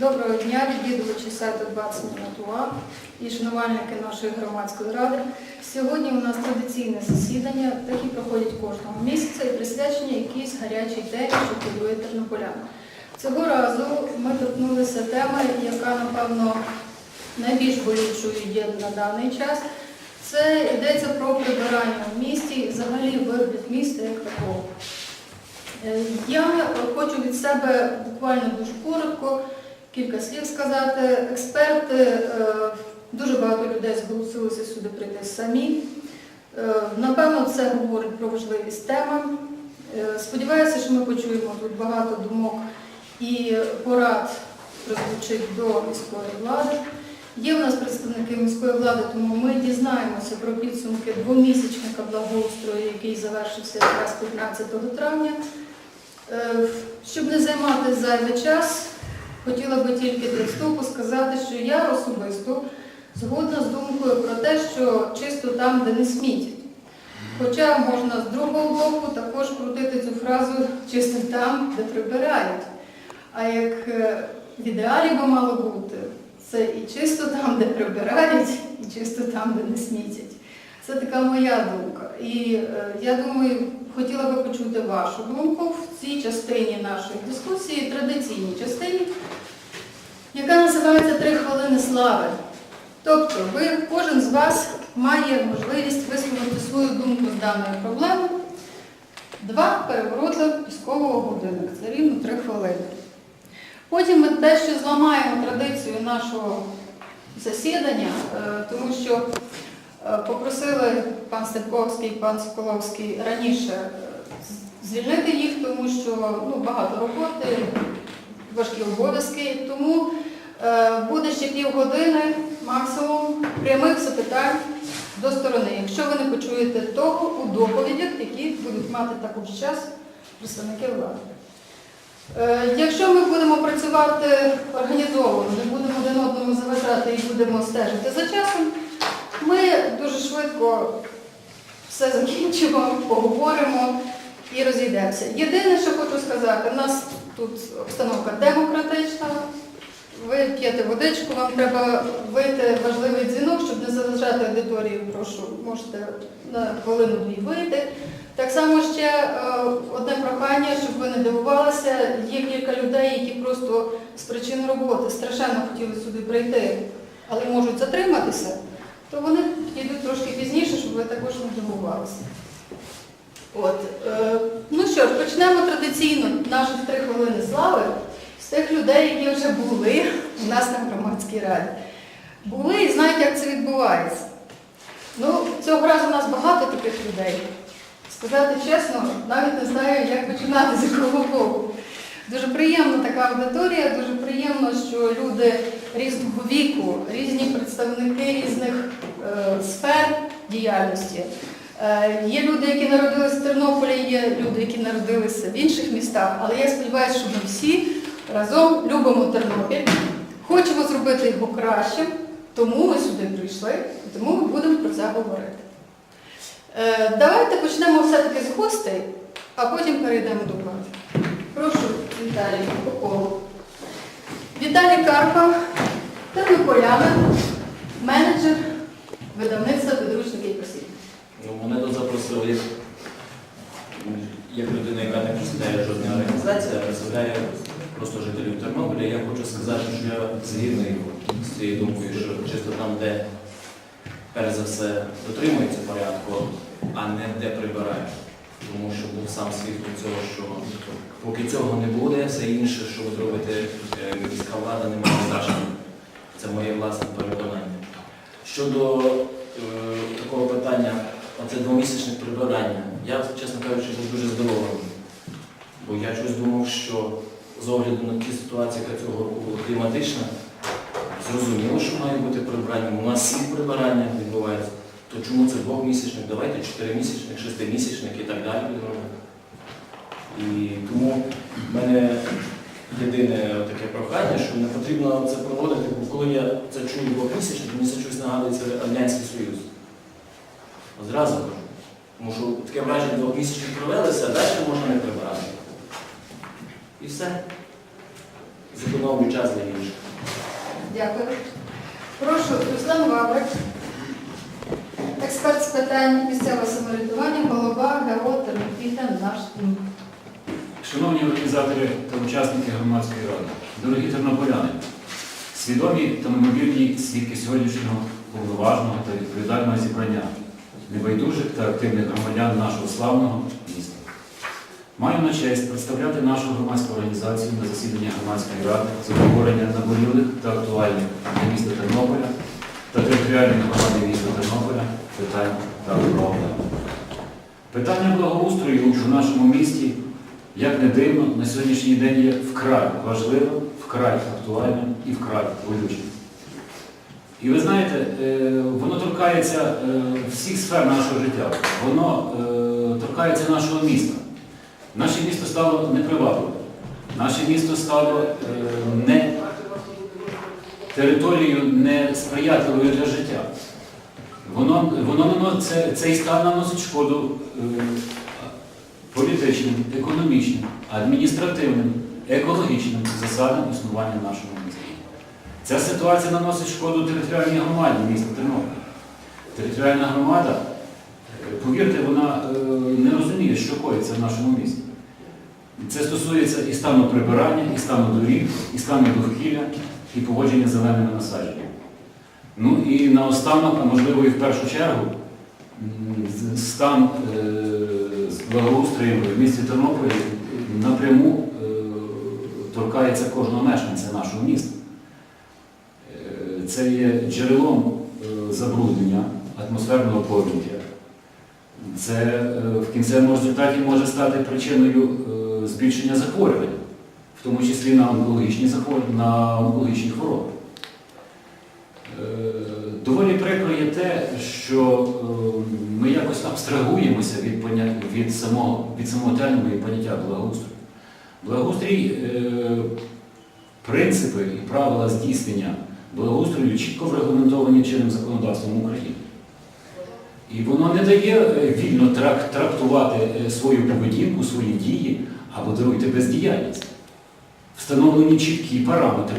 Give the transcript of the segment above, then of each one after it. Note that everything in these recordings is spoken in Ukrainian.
Доброго дня, відвідувачі сайту 20 минут УА і шанувальники нашої громадської ради. Сьогодні у нас традиційне засідання, такі проходять кожного місяця і присвячені якійсь гарячій темі, що хвилює тернополян. Цього разу ми торкнулися теми, яка, напевно, найбільш болючою є на даний час. Це йдеться про прибирання в місті і взагалі вигляд міста як такого. Е, Я хочу від себе буквально дуже коротко кілька слів сказати. Експерти, е, дуже багато людей зголосилися сюди прийти самі. Е, Напевно, це говорить про важливість теми. Е, Сподіваюся, що ми почуємо тут багато думок і порад прозвучить до міської влади. Є в нас представники міської влади, тому ми дізнаємося про підсумки двомісячника благоустрою, який завершився якраз 15 травня. Щоб не займати зайвий час, хотіла би тільки для вступу сказати, що я особисто згодна з думкою про те, що чисто там, де не смітять. Хоча можна з другого боку також крутити цю фразу чисто там, де прибирають. А як е, в ідеалі би мало бути, це і чисто там, де прибирають, і чисто там, де не смітять. Це така моя думка. І е, я думаю, хотіла би почути вашу думку в цій частині нашої дискусії, традиційній частині, яка називається Три хвилини слави. Тобто, ви, кожен з вас має можливість висловити свою думку з даної проблеми. Два перевороти піскового годинника. Це рівно три хвилини. Потім ми дещо зламаємо традицію нашого засідання, е, тому що попросили пан Степковський пан Соколовський раніше е, звільнити їх, тому що ну, багато роботи, важкі обов'язки. Тому е, буде ще півгодини максимум прямих запитань до сторони, якщо ви не почуєте того у доповідях, які будуть мати також час представники влади. Е, Якщо ми будемо працювати організовано, не будемо один одному заважати і будемо стежити за часом, ми дуже швидко все закінчимо, поговоримо і розійдемося. Єдине, що хочу сказати, у нас тут обстановка демократична. Ви п'єте водичку, вам треба вийти важливий дзвінок, щоб не заважати аудиторії. Прошу, можете на хвилину-дві вийти. Так само ще е, одне прохання, щоб ви не дивувалися. Є кілька людей, які просто з причин роботи страшенно хотіли сюди прийти, але можуть затриматися, то вони підуть трошки пізніше, щоб ви також не дивувалися. От, е, ну що ж, почнемо традиційно наші три хвилини слави з тих людей, які вже були у нас на громадській раді. Були і знають, як це відбувається. Ну, цього разу у нас багато таких людей. Сказати чесно, навіть не знаю, як починати з якого боку. Дуже приємна така аудиторія, дуже приємно, що люди різного віку, різні представники різних е, сфер діяльності. Е, є люди, які народилися в Тернополі, є люди, які народилися в інших містах, але я сподіваюся, що ми всі разом любимо Тернопіль, хочемо зробити його кращим, тому ми сюди прийшли, тому ми будемо про це говорити. Е, Давайте почнемо все-таки з гостей, а потім перейдемо до влади. Прошу, Віталій, по колу. Віталій Карпа, тернополянин, менеджер видавництва підручники і посіб. Ну, мене тут запросили як, людина, яка не представляє жодної організації, а представляє просто жителів Тернополя. Я хочу сказати, що я згідний з цією думкою, що чисто там, де перш за все дотримується порядку, а не де прибираєш. Тому що був сам свідком цього, що поки цього не буде, все інше, що ви робите, е, міська влада не має значення. Це моє власне переконання. Щодо е, такого питання, оце двомісячне прибирання, я, чесно кажучи, був дуже здивований. Бо я щось думав, що з огляду на ті ситуації, яка цього року була кліматична, зрозуміло, що має бути прибирання. У нас всі прибирання відбуваються. То чому це двохмісячник? Давайте чотиримісячник, шестимісячник і так далі. І тому в мене єдине таке прохання, що не потрібно це проводити, бо коли я це чую двохмісячник, мені це щось нагадується Радянський Союз. Зразу кажу. Тому що таке враження двохмісячник провелися, а далі можна не прибирати. І все. зекономлю час на інших. Дякую. Прошу, Руслан Вабрик, експерт з питань місцевого самоврядування, голова ГО Тернопілля наш. Шановні організатори та учасники громадської ради, дорогі тернополяни, свідомі та мимовірні свідки сьогоднішнього повноважного та відповідального зібрання небайдужих та активних громадян нашого славного міста. Маю на честь представляти нашу громадську організацію на засіданні громадської ради з обговорення наболілих та актуальних для міста Тернополя та територіальної громади міста Тернополя питань та проблем. Питання благоустрою в нашому місті як не дивно, на сьогоднішній день є вкрай важливим, вкрай актуальним і вкрай болючим. І ви знаєте, е, воно торкається е, всіх сфер нашого життя, воно е, торкається нашого міста. Наше місто стало непривабливим, наше місто стало не територією несприятливою для життя. Воно, воно цей стан наносить шкоду політичним, економічним, адміністративним, екологічним засадам існування нашого міста. Ця ситуація наносить шкоду територіальній громаді міста Тернополя. Територіальна громада, е, повірте, вона е, не розуміє, що коїться в нашому місті. Це стосується і стану прибирання, і стану доріг, і стану довкілля, і поводження з зеленими насадженнями. Ну і наостанок, а можливо і в першу чергу, стан е, з благоустроєм в місті Тернополі напряму е, торкається кожного мешканця нашого міста. Е, Це є джерелом е, забруднення атмосферного повітря. Це в кінцевому результаті може стати причиною збільшення захворювань, в тому числі на онкологічні на онкологічні хвороби. Е, Доволі прикро є те, що е, ми якось абстрагуємося від, поня... від, самого, від самого терміну і поняття благоустрою. Благоустрій, е, принципи і правила здійснення благоустрою чітко врегламентовані чинним законодавством України. І воно не дає вільно трак- трактувати свою поведінку, свої дії або даруйте бездіяльність. Встановлені чіткі параметри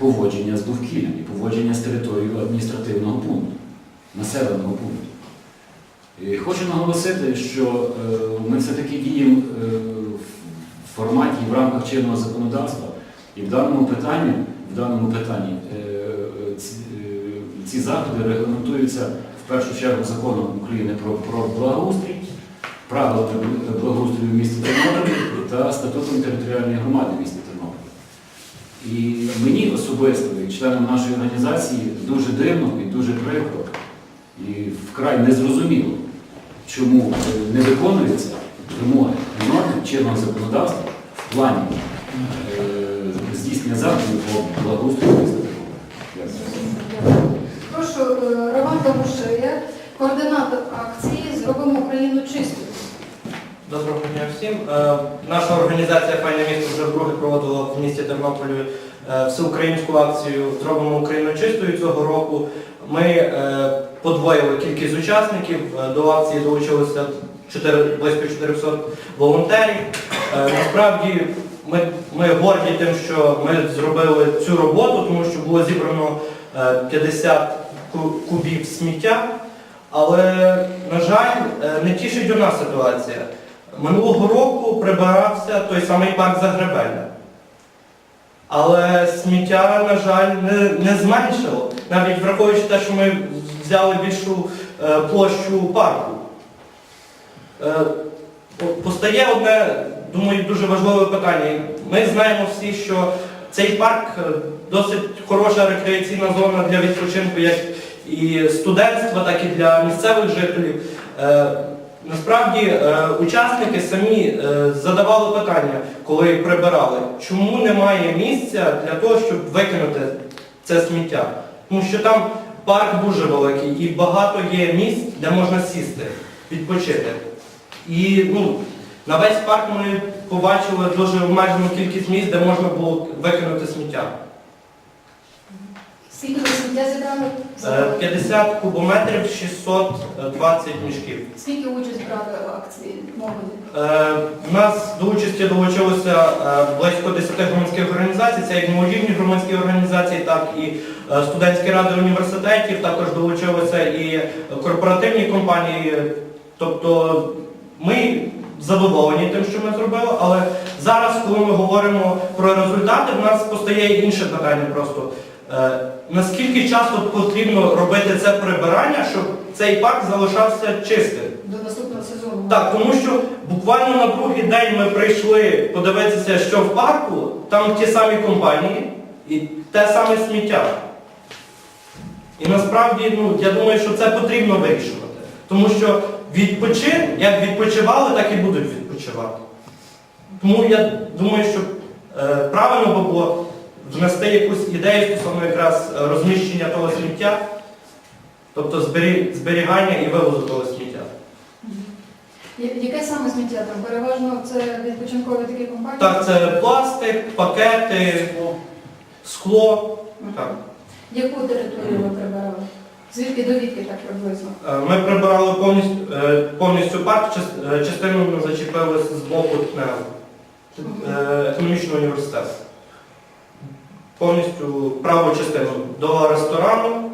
поводження з довкіллям і поводження з територією адміністративного пункту, населеного пункту. Хочу наголосити, що е, ми все-таки діємо е, в форматі і в рамках чинного законодавства, і в даному питанні, в даному питанні е, ці, заходи регламентуються в першу чергу законом України про, про благоустрій, правила благоустрою в місті Тернополі та статутом територіальної громади в місті Тернополі. І мені особисто, як членам нашої організації, дуже дивно і дуже прикро, і вкрай незрозуміло, чому е, не виконуються вимоги і норми чинного законодавства в плані е, здійснення заходів по благоустрою міста Прошу, е, Роман Домушея, координатор акції Зробимо Україну чистою. Доброго дня всім. Е, Наша організація Файне місто вже вдруге проводила в місті Тернополі всеукраїнську акцію Зробимо Україну чистою цього року. Ми е, подвоїли кількість учасників. Е, До акції долучилося 4, близько 400 волонтерів. Е, Насправді ми, ми горді тим, що ми зробили цю роботу, тому що було зібрано е, 50 кубів сміття. Але, на жаль, е, не тішить одна ситуація. Минулого року прибирався той самий парк Загребеля. Але сміття, на жаль, не, не зменшило, навіть враховуючи те, що ми взяли більшу е, площу парку. Е, постає одне, думаю, дуже важливе питання. Ми знаємо всі, що цей парк е, досить хороша рекреаційна зона для відпочинку як і студентства, так і для місцевих жителів. Е, Насправді е, учасники самі е, задавали питання, коли прибирали, чому немає місця для того, щоб викинути це сміття. Тому що там парк дуже великий і багато є місць, де можна сісти, відпочити. І ну, на весь парк ми побачили дуже обмежену кількість місць, де можна було викинути сміття. Скільки ви сміття зібрали? Е, 50 кубометрів 620 мішків. Скільки участь брали в акції молоді? Е, У нас до участі долучилося е, близько 10 громадських організацій, це як молодіжні громадські організації, так і е, студентські ради університетів, також долучилися і корпоративні компанії. Тобто ми задоволені тим, що ми зробили, але зараз, коли ми говоримо про результати, в нас постає інше питання просто. Е, Наскільки часто потрібно робити це прибирання, щоб цей парк залишався чистим? До наступного сезону? Так, тому що буквально на другий день ми прийшли подивитися, що в парку, там ті самі компанії і те саме сміття. І насправді, ну, я думаю, що це потрібно вирішувати. Тому що відпочин, як відпочивали, так і будуть відпочивати. Тому я думаю, що е, правильно би було внести якусь ідею стосовно якраз е, розміщення того сміття, тобто зберігання і вивозу того сміття. Яке саме сміття там? Переважно це відпочинкові такі компанії? Так, це пластик, пакети, скло. Так. Яку територію ви прибирали? Звідки до відки так приблизно? Е, Ми прибирали повністю, е, повністю парк, частину ми зачепили з боку ТНЕУ, е, економічного університету. Повністю праву частину до ресторану,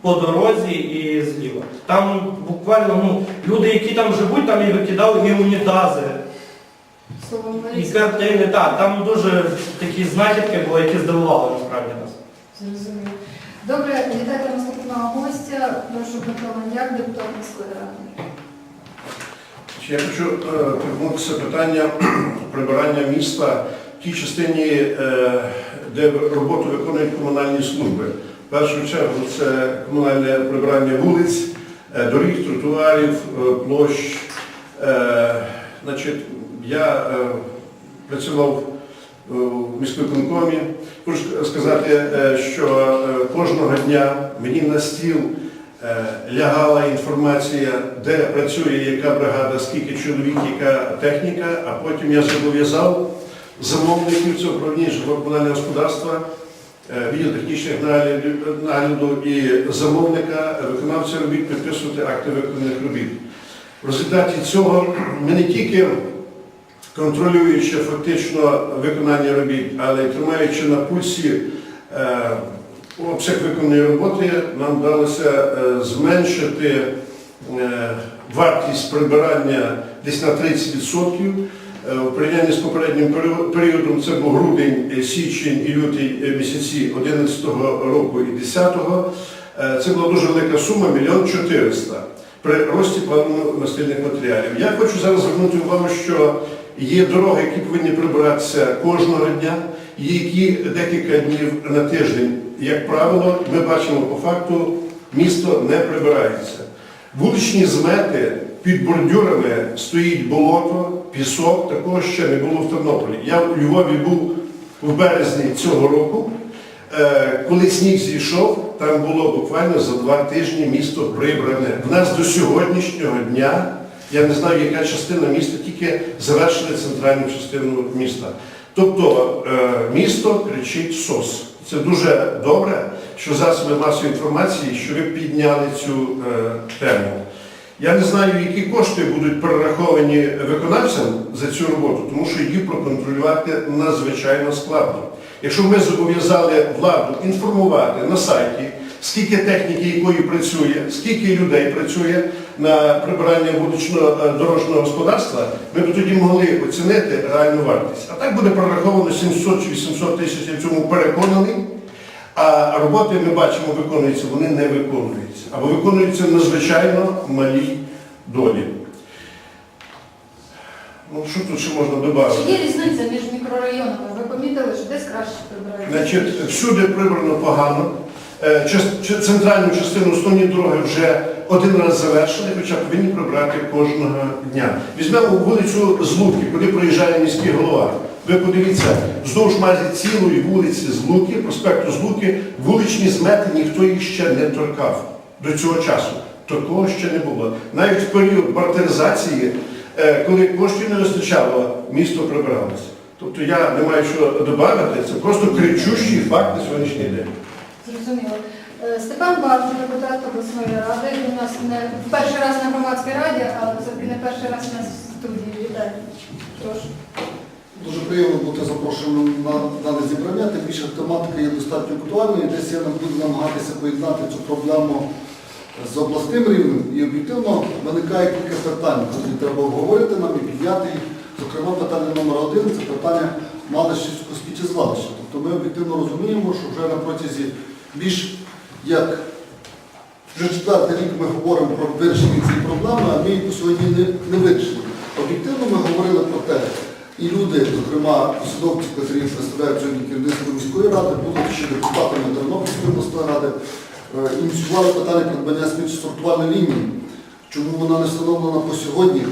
по дорозі і зліва. Там буквально ну, люди, які там живуть, там і викидали і унітази, і картини. Так, там дуже такі знахідки були, які здивували насправді нас. Зрозуміло. Добре, вітайте наступного гостя. Прошу Мандяк, депутат міської ради. Я хочу е, торкнутися питання прибирання міста в тій частині, е, де роботу виконують комунальні служби. В першу чергу це комунальне прибирання вулиць, е, доріг, тротуарів, е, площ. Е, Значить, я працював в міськвиконкомі. Хочу сказати, що кожного дня мені на стіл лягала інформація, де працює яка бригада, скільки чоловік, яка техніка, а потім я зобов'язав замовників цього управління житлово-комунального господарства, е, відділ технічних нагляду- і замовника, виконавця робіт підписувати акти виконаних робіт. В результаті цього ми не тільки контролюючи фактично виконання робіт, але й тримаючи на пульсі е, обсяг виконаної роботи, нам вдалося е, зменшити вартість прибирання десь на 30%. Е, У порівнянні з попереднім періодом, це був грудень, е, січень і лютий е, місяці 2011 року і 2010, е, це була дуже велика сума, мільйон 400 при рості паливно-мастильних матеріалів. Я хочу зараз звернути увагу, що є дороги, які повинні прибиратися кожного дня, які декілька днів на тиждень. Як правило, ми бачимо по факту, місто не прибирається. Вуличні змети під бордюрами стоїть болото, пісок, такого ще не було в Тернополі. Я у Львові був в березні цього року. Е, Коли сніг зійшов, там було буквально за два тижні місто прибране. В нас до сьогоднішнього дня, я не знаю, яка частина міста, тільки завершили центральну частину міста. Тобто е, місто кричить СОС. Це дуже добре, що засоби масової інформації, що ви підняли цю е, тему. Я не знаю, які кошти будуть перераховані виконавцям за цю роботу, тому що її проконтролювати надзвичайно складно. Якщо ми зобов'язали владу інформувати на сайті, скільки техніки якої працює, скільки людей працює на прибирання вуличного е, дорожнього господарства, ми б тоді могли оцінити реальну вартість. А так буде прораховано 700 чи 800 тисяч, я в цьому переконаний. А роботи ми бачимо, виконуються, вони не виконуються. Або виконуються надзвичайно малій долі. Ну, що тут ще можна додати? Чи є різниця між мікрорайонами? Ви помітили, що десь краще прибирають? Значить, всюди прибрано погано. Е, Центральну частину основні дороги вже один раз завершили, хоча повинні прибрати кожного дня. Візьмемо вулицю Злуки, куди проїжджає міський голова. Ви подивіться, вздовж майже цілої вулиці Злуки, проспекту Злуки, вуличні змети ніхто їх ще не торкав до цього часу. Такого ще не було. Навіть в період бартеризації, е, коли коштів не вистачало, місто прибиралося. Тобто я не маю що додати, це просто кричущий факт на сьогоднішній день. Зрозуміло. Е, Степан Барт, депутат обласної ради. У нас не перший раз на громадській раді, але не перший раз у нас в студії. Вітаю. Прошу. Дуже приємно бути запрошеним на дане зібрання, тим більше тематика є достатньо актуальною. Десь я буду намагатися поєднати цю проблему з обласним рівнем і об'єктивно виникає кілька питань, які треба обговорити нам і підняти їх. Зокрема, питання номер один це питання Малишівського сміттєзвалища. Тобто ми об'єктивно розуміємо, що вже на протязі більш як вже четвертий рік ми говоримо про вирішення цієї проблеми, а ми її сьогодні не, не вирішили. Об'єктивно ми говорили про те, і люди, зокрема посадовці, які представляють сьогодні керівництво міської ради, будуть ще депутатами Тернопільської обласної ради, е, ініціювали питання придбання сміттєсортувальної лінії. Чому вона не встановлена по сьогодні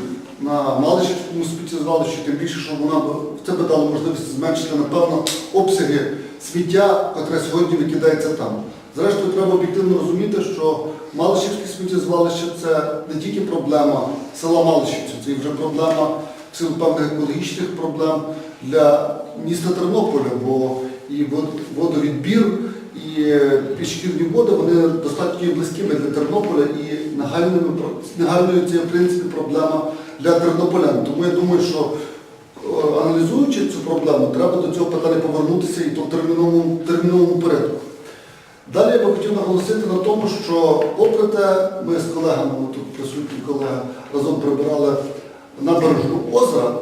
на Малишівському сміттєзвалищі, тим більше, що вона це би дало можливість зменшити, напевно, обсяги сміття, яке сьогодні викидається там. Зрештою, треба об'єктивно розуміти, що Малишівське сміттєзвалище це не тільки проблема села Малишівців, це і вже проблема в силу певних екологічних проблем для міста Тернополя, бо і водовідбір, і е, підшкірні води вони достатньо близькими для Тернополя і нагальною це в принципі проблема для тернополян. Тому я думаю, що е, аналізуючи цю проблему, треба до цього питання повернутися і в терміновому, терміновому порядку. Далі я би хотів наголосити на тому, що попри те, ми з колегами, тут присутні колеги, разом прибирали набережну озера,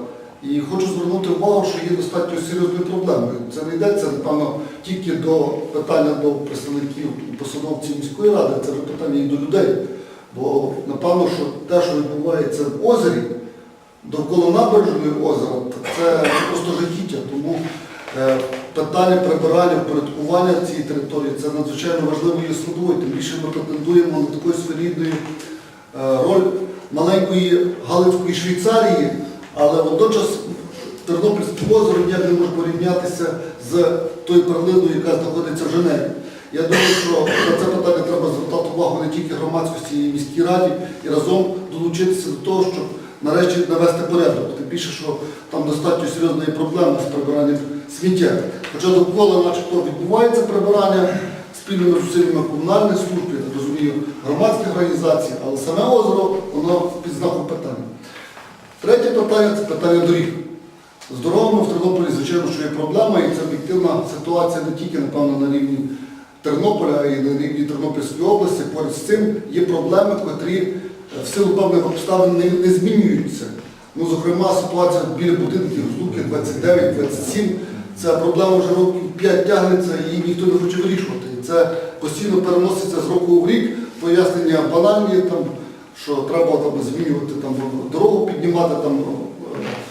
і хочу звернути увагу, що є достатньо серйозною проблемою. Це не йдеться, напевно, тільки до питання до представників і посадовців міської ради, це питання і до людей. Бо напевно, що те, що відбувається в озері, довкола набережної озера, це просто жахіття. Тому е, питання прибирання, впорядкування цієї території це надзвичайно важливою є складовою. Тим більше ми претендуємо на такою своєрідною е, роль маленької Галицької Швейцарії, але водночас Тернопільське озеро ніяк не може порівнятися з тою перлиною, яка знаходиться в Женеві. Я думаю, що на це питання треба звертати увагу не тільки громадськості і міській раді, і разом долучитися до того, щоб нарешті навести порядок. Тим більше, що там достатньо серйозна є проблема з прибиранням сміття. Хоча довкола начебто відбувається прибирання спільними зусиллями комунальних служб, я розумію, громадських організацій, але саме озеро, воно під знаком питання. Третє питання це питання доріг. З дорогами в Тернополі, звичайно, що є проблема, і це об'єктивна ситуація не тільки, напевно, на рівні Тернополя, а й на рівні Тернопільської області. Поряд з цим є проблеми, котрі е, в силу певних обставин не, не змінюються. Ну, зокрема, ситуація біля будинків Злуки 29-27. Ця проблема вже років 5 тягнеться, її ніхто не хоче вирішувати. Це постійно переноситься з року в рік. Пояснення банальні, там, що треба там, змінювати там, дорогу, піднімати там,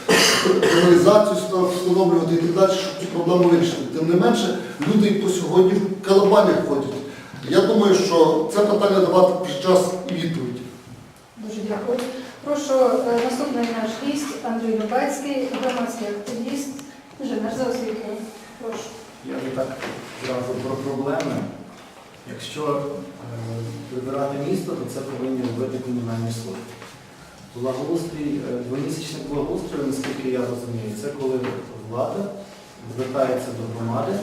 е, каналізацію встановлювати і так далі, щоб цю проблему вирішити. Тим не менше, люди і по сьогодні в калабанях ходять. Я думаю, що це питання давати під час і відповіді. Дуже дякую. Прошу е, наступний наш гість Андрій Любецький, громадський активіст, інженер за освітою. Прошу. Я вже так зразу про проблеми. Якщо е, вибирати місто, то це повинні робити комунальні служби. Благоустрій, е, двомісячний благоустрій, наскільки я розумію, це коли влада звертається до громади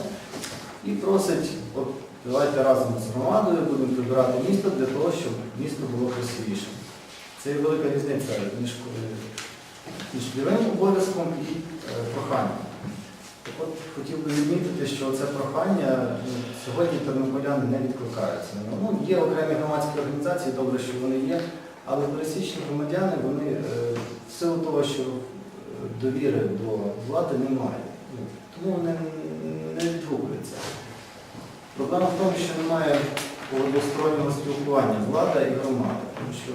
і просить, от давайте разом з громадою будемо прибирати місто для того, щоб місто було красивішим. Це є велика різниця між, е, між прямим обов'язком і проханням. От хотів би відмітити, що це прохання ну, сьогодні тернополяни не відкликаються. Ну, є окремі громадські організації, добре, що вони є, але пересічні громадяни, вони е, в силу того, що е, довіри до влади немає. Ну, Тому вони не відгукуються. Проблема в тому, що немає двостороннього спілкування влада і громада. Тому що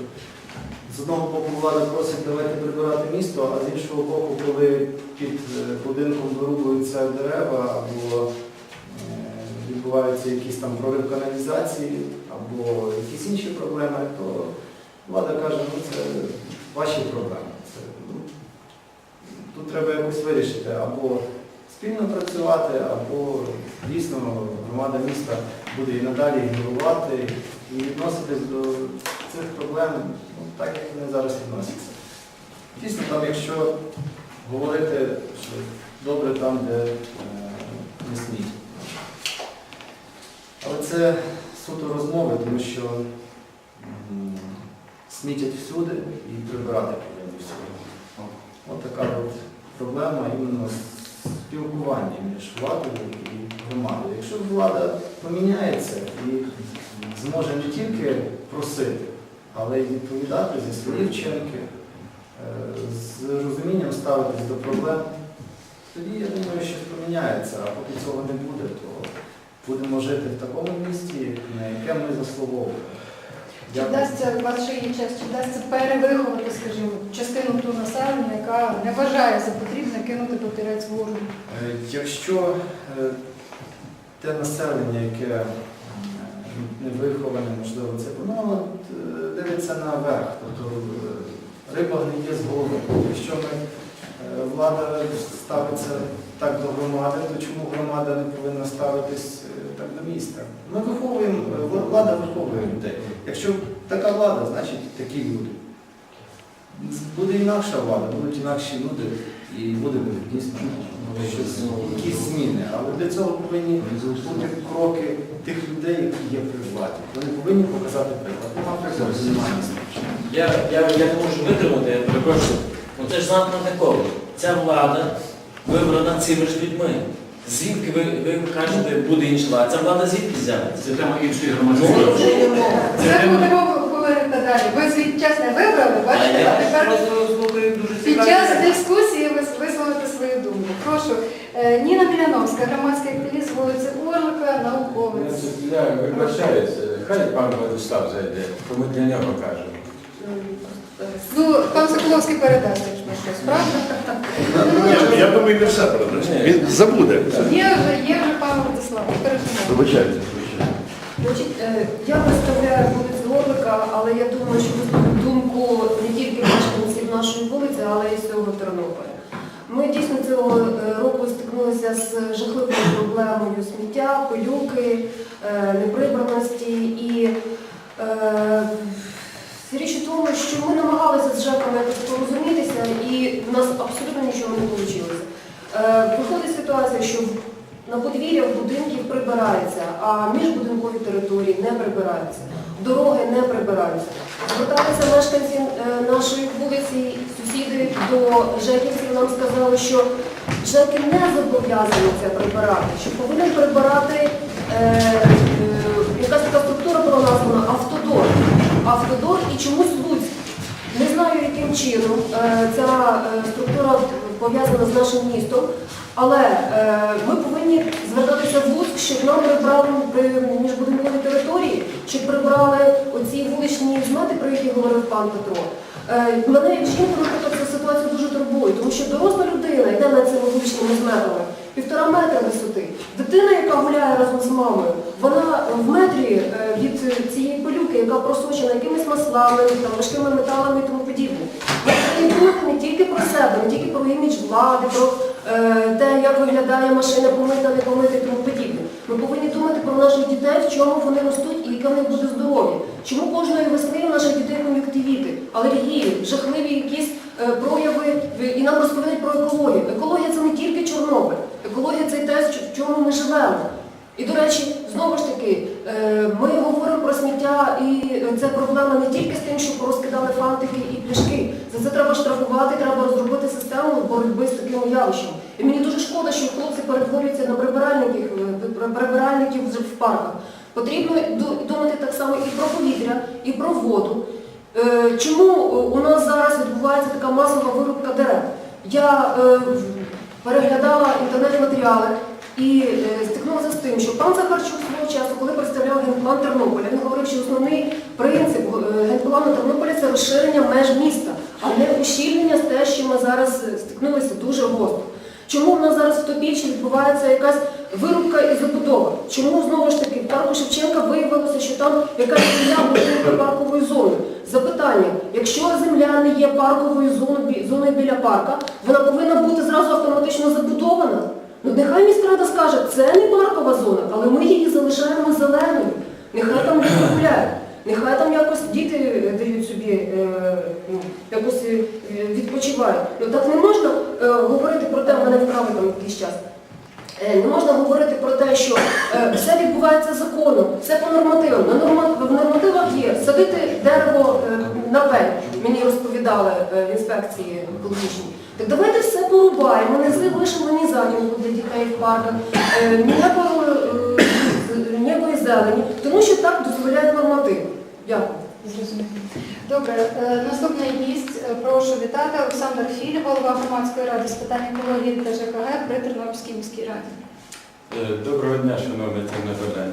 з одного боку влада просить давайте прибирати місто, а з іншого боку, коли під е, будинком вирубуються дерева або е, відбуваються якісь там прорив каналізації, або якісь інші проблеми, то влада каже, ну це ваші проблеми. Це, ну, тут треба якось вирішити або спільно працювати, або дійсно громада міста буде і надалі ігнорувати і відноситись до цих проблем ну, так, як вони зараз відносяться. Дійсно, там, якщо говорити, що добре там, де е, не сміть. Але це суто розмови, тому що смітять всюди і прибирати повинні всюди. Ось така от проблема іменно спілкування між владою і громадою. Якщо влада поміняється і зможе не тільки просити, але й відповідати за свої вчинки, е, з розумінням ставитись до проблем, тоді я думаю, щось поміняється, а поки цього не буде, то будемо жити в такому місті, на яке ми заслуговуємо. Чи вдасться вашій час, чи вдасться перевиховати, скажімо, частину ту населення, яка не вважає за потрібне кинути папірець ворогу? Е, Якщо е, те населення, яке не виховане, можливо, це воно е, дивиться наверх, тобто е, риба гниє з голови. Якщо ми, е, влада ставиться так до громади, то чому громада не повинна ставитись е, так до міста? Ми виховуємо, е, влада виховує людей. Якщо така влада, значить такі люди. Буде інакша влада, будуть інакші люди, і буде дійсно якісь зміни. Але для цього повинні бути кроки тих людей, які є при владі. Вони повинні показати приклад. Ну, Я, я, я не можу витримати, я перепрошую. Ну це ж замкнуте коло. Ця влада вибрана цими ж людьми. Звідки ви, ви кажете, буде інша влада? Ця влада звідки взялася? Це тема іншої громадської. Це будемо говорити далі. Ви свій час не вибрали, А бачите, а я тепер просто слухаю дуже під час цікаві. дискусії ви висловите свою думку. Прошу. Е, Ніна Міляновська, громадський активіст вулиці Орлика, науковець. Я вибачаюсь, хай пан Владислав зайде, то ми для нього кажемо. Ну, пан Соколовський передасть, якщо щось, правда? Я, думаю, не все передасть. Він забуде. Є вже, є вже пан Владислав, переживемо. Вибачайте. Значить, е, я представляю вулицю Орлика, але я думаю, що думку не тільки мешканців нашої вулиці, але й всього Тернополя. Ми дійсно цього е, року стикнулися з жахливою проблемою сміття, пилюки, е, неприбраності і е, річ у тому, що ми намагалися з ЖЕКами порозумітися і в нас абсолютно нічого не вийшло. Е, Виходить ситуація, що на подвір'ях будинків прибирається, а міжбудинкові території не прибираються, дороги не прибираються. Зверталися мешканці е, нашої вулиці, сусіди до ЖЕКівців, нам сказали, що ЖЕКи не зобов'язані це прибирати, що повинен прибирати е, е, якась така структура була названа автодор. Автодор і чомусь Луцьк. Не знаю, яким чином е, ця е, структура пов'язана з нашим містом, але е, ми повинні звертатися в Луцьк, щоб нам прибрали при території, щоб прибрали оці вуличні змети, про які говорив пан Петро. Мене як жінку, наприклад, ця ситуація дуже турбує, тому що доросла людина йде над цими вуличними зметами, півтора метра висоти. Дитина, яка гуляє разом з мамою, вона в метрі е, від цієї пилюки, яка просочена якимись маслами, важкими металами і тому подібне. Ми думати не тільки про себе, не тільки про імідж влади, про е, те, як виглядає машина, помита, не помита і тому подібне. Ми повинні думати про наших дітей, в чому вони ростуть і яке в них буде здоров'я. Чому кожної весни у наших дітей кон'юктивіти, алергії, жахливі якісь е, прояви, і нам розповідають про екологію. Екологія це не тільки Чорнобиль, екологія це те, в чому ми живемо. І, до речі, знову ж таки, е, ми говоримо про сміття, і е, це проблема не тільки з тим, що порозкидали фантики і пляшки. За це треба штрафувати, треба розробити систему боротьби з таким явищем. І мені дуже шкода, що хлопці перетворюються на прибиральників, е, прибиральників в парках. Потрібно думати так само і про повітря, і про воду. Чому у нас зараз відбувається така масова вирубка дерев? Я переглядала інтернет-матеріали і е, стикнулася з тим, що пан Захарчук свого часу, коли представляв генплан Тернополя, він говорив, що основний принцип е, генплану Тернополя це розширення меж міста, а не ущільнення з те, що ми зараз стикнулися дуже гостро. Чому в нас зараз в Топільщі відбувається якась вирубка і забудова? Чому знову ж таки в парку Шевченка виявилося, що там якась земля буде парковою зоною? Запитання, якщо земля не є парковою зоною, зоною біля парка, вона повинна бути зразу автоматично забудована. Ну нехай міськрада скаже, це не паркова зона, але ми її залишаємо зеленою. Нехай там люди гуляють. Нехай там якось діти е, дають собі е, ну, якось е, відпочивають. Ну так не можна е, говорити про те, мене вкрали там якийсь час. Е, Не можна говорити про те, що е, все відбувається законом, все по нормативам. В нормативах є садити дерево е, на пень, мені розповідали в інспекції екологічній. Так давайте все порубаємо, не залишимо ні затінку для дітей в парках, ніякої зелені, тому що так дозволяють нормативи. Дякую. Зрозуміло. Добре, е, наступний гість. Е, Прошу вітати Олександр Філь, голова громадської ради з питань екології та ЖКГ при Тернопільській міській раді. Е, Доброго дня, шановне тернополяни.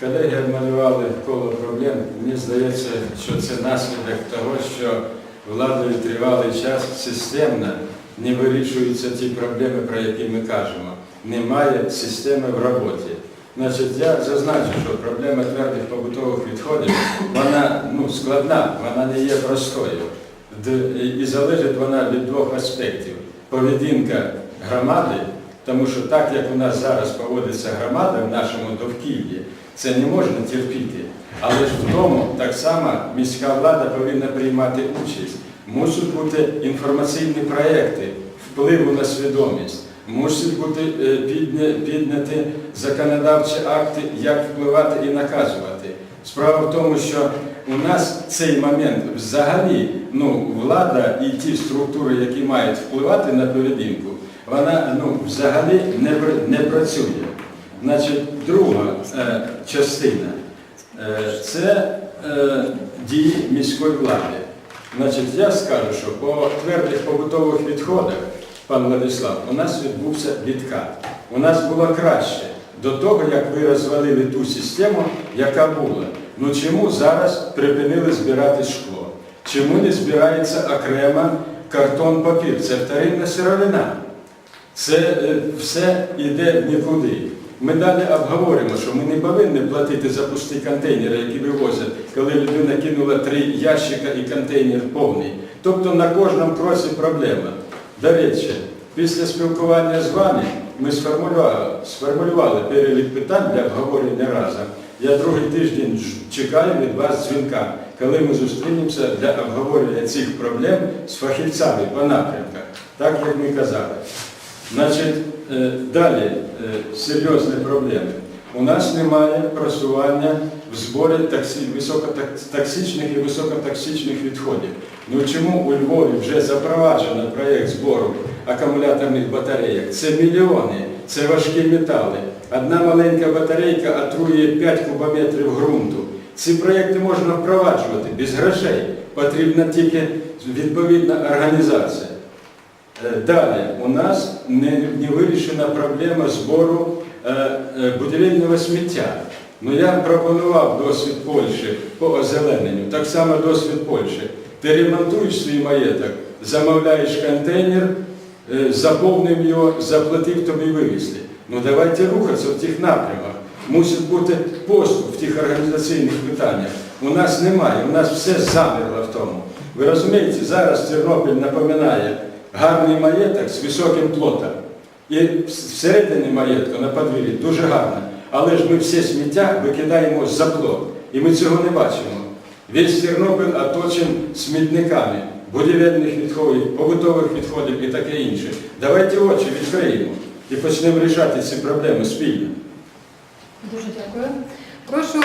Колеги обмалювали коло проблем. Мені здається, що це наслідок того, що владою тривалий час системно не вирішуються ті проблеми, про які ми кажемо. Немає системи в роботі. Значить, я зазначу, що проблема твердих побутових відходів, вона ну, складна, вона не є простою. І залежить вона від двох аспектів. Поведінка громади, тому що так, як у нас зараз поводиться громада в нашому довкіллі, це не можна терпіти. Але ж в тому так само міська влада повинна приймати участь. Мусять бути інформаційні проекти впливу на свідомість, мусять бути е, підня- підняті законодавчі акти, як впливати і наказувати. Справа в тому, що у нас цей момент взагалі ну, влада і ті структури, які мають впливати на поведінку, вона ну, взагалі не, не працює. Значить, друга е, частина е, це е, дії міської влади. Значить, я скажу, що по твердих побутових відходах, пан Владислав, у нас відбувся відкат. У нас було краще до того, як ви розвалили ту систему, яка була. Ну чому зараз припинили збирати шкло? Чому не збирається окремо картон папір? Це вторинна сировина. Це е, все йде нікуди. Ми далі обговоримо, що ми не повинні платити за пусті контейнери, які вивозять, коли людина кинула три ящика і контейнер повний. Тобто на кожному кроці проблема. До речі, після спілкування з вами ми сформулювали, сформулювали перелік питань для обговорення разом. Я другий тиждень чекаю від вас дзвінка, коли ми зустрінемося для обговорення цих проблем з фахівцями по напрямках, так як ми казали. Значить, е, далі е, серйозні проблеми. У нас немає просування в зборі високотоксичних і високотоксичних відходів. Ну чому у Львові вже запроваджено проєкт збору акумуляторних батарейок? Це мільйони, це важкі метали. Одна маленька батарейка отруює 5 кубометрів ґрунту. Ці проєкти можна впроваджувати без грошей. Потрібна тільки відповідна організація. Е, Далі у нас не, не вирішена проблема збору е, е, будівельного сміття. Ну я пропонував досвід Польщі по озелененню, так само досвід Польщі. Ти ремонтуєш свій маєток, замовляєш контейнер, е, заповнив його, заплатив тобі вивезли. Ну давайте рухатися в тих напрямах. Мусить бути поступ в тих організаційних питаннях. У нас немає, у нас все замерло в тому. Ви розумієте, зараз Тернопіль напоминає гарний маєток з високим плотом. І всередині маєтку на подвір'ї дуже гарно. Але ж ми все сміття викидаємо за плот. І ми цього не бачимо. Весь Тернопіль оточен смітниками, будівельних відходів, побутових відходів і таке інше. Давайте очі відкриємо і почнемо рішати ці проблеми спільно. Дуже дякую. Прошу